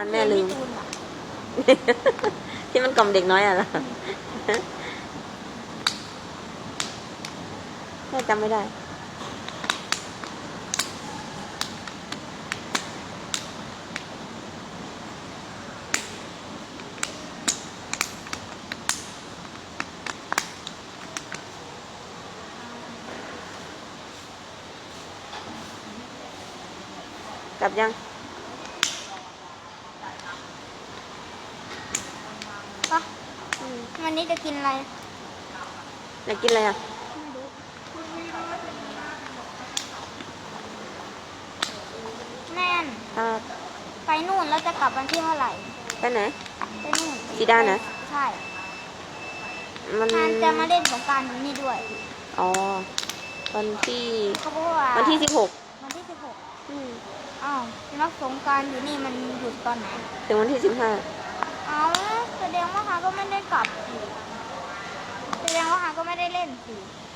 านแม่ลืม ที่มันกล่อมเด็กน้อยอะเหรอแม่จำไม่ได้กลับยัง ปะ วันนี้จะกินอะไร อยากกินอะไรอะไม่รู้แม่นอ่าไปนู่นแล้วจะกลับวันที่เท่าไหร่ ไปไหน ไปนู่นสีดานะ ใช่มันงานจะมาเล่นสงกรารอยู่นี่ด้วย อ๋อ วันที่ เขาบอกว่าวันที่สิบหกวันที่สิบหกอ้าวนักสงกรารอยู่นี่มันหยุดตอนไหน ถึงวันที่สิบห้า เอ้าแสดงว่าหาก็ไม่ได้กลับ สิ